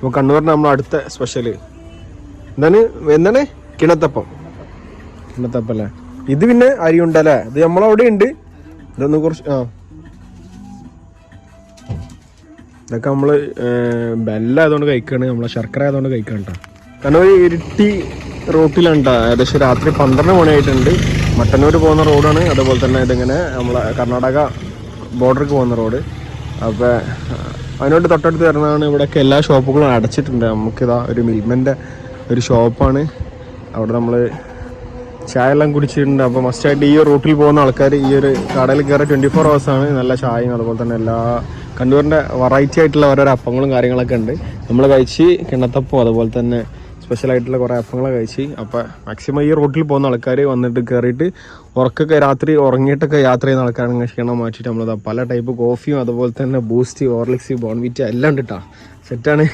അപ്പോൾ കണ്ണൂരിന് നമ്മൾ അടുത്ത സ്പെഷ്യൽ എന്താണ്? എന്താണ്? കിണത്തപ്പം. കിണത്തപ്പം അല്ലേ? ഇത് പിന്നെ അരി ഉണ്ടല്ലേ ഇത് നമ്മളവിടെ ഉണ്ട്. ഇതൊന്ന് കുറച്ച് ആ. ഇതൊക്കെ നമ്മൾ ബെല്ല ആയതുകൊണ്ട് കഴിക്കാണ്. നമ്മളെ ശർക്കര ആയതുകൊണ്ട് കഴിക്കാണ് കേട്ടോ കണ്ണൂർ ഇരുട്ടി റോട്ടിലാണ് കേട്ടോ ഏകദേശം രാത്രി പന്ത്രണ്ട് മണിയായിട്ടുണ്ട്. മട്ടന്നൂർ പോകുന്ന റോഡാണ്. അതുപോലെ തന്നെ ഇതിങ്ങനെ നമ്മളെ കർണാടക ബോർഡർക്ക് പോകുന്ന റോഡ്. അപ്പോൾ അതിനോട് തൊട്ടടുത്ത് വരുന്നതാണ് ഇവിടെയൊക്കെ എല്ലാ ഷോപ്പുകളും അടച്ചിട്ടുണ്ട്. നമുക്കിതാ ഒരു മിൽമന്റെ ഒരു ഷോപ്പാണ്. അവിടെ നമ്മൾ ചായ എല്ലാം കുടിച്ചിട്ടുണ്ട് അപ്പോൾ മസ്റ്റായിട്ട് ഈ റൂട്ടിൽ പോകുന്ന ആൾക്കാർ ഈ ഒരു കടയിൽ കയറി ട്വന്റി ഫോർ ഹവേഴ്സാണ് നല്ല ചായയും അതുപോലെ തന്നെ എല്ലാ കണ്ണൂരിന്റെ വെറൈറ്റി ആയിട്ടുള്ള ഓരോരോ അപ്പങ്ങളും കാര്യങ്ങളൊക്കെ ഉണ്ട്. നമ്മൾ കഴിച്ച് കിണത്തപ്പം അതുപോലെ തന്നെ സ്പെഷ്യൽ ആയിട്ടുള്ള കുറേ അപ്പങ്ങളെ കഴിച്ച്. അപ്പോൾ മാക്സിമം ഈ റോട്ടിൽ പോകുന്ന ആൾക്കാർ വന്നിട്ട് കയറിയിട്ട് ഉറക്കൊക്കെ രാത്രി ഉറങ്ങിയിട്ടൊക്കെ യാത്ര ചെയ്യുന്ന ആൾക്കാരാണെങ്കിൽ ക്ഷീണം മാറ്റിട്ട് നമ്മളത് പല ടൈപ്പ് കോഫിയും അതുപോലെ തന്നെ ബൂസ്റ്റ് ഓർലിക്സ് ബോൺവിറ്റ എല്ലാം ഉണ്ട് കേട്ടോ സെറ്റാണ്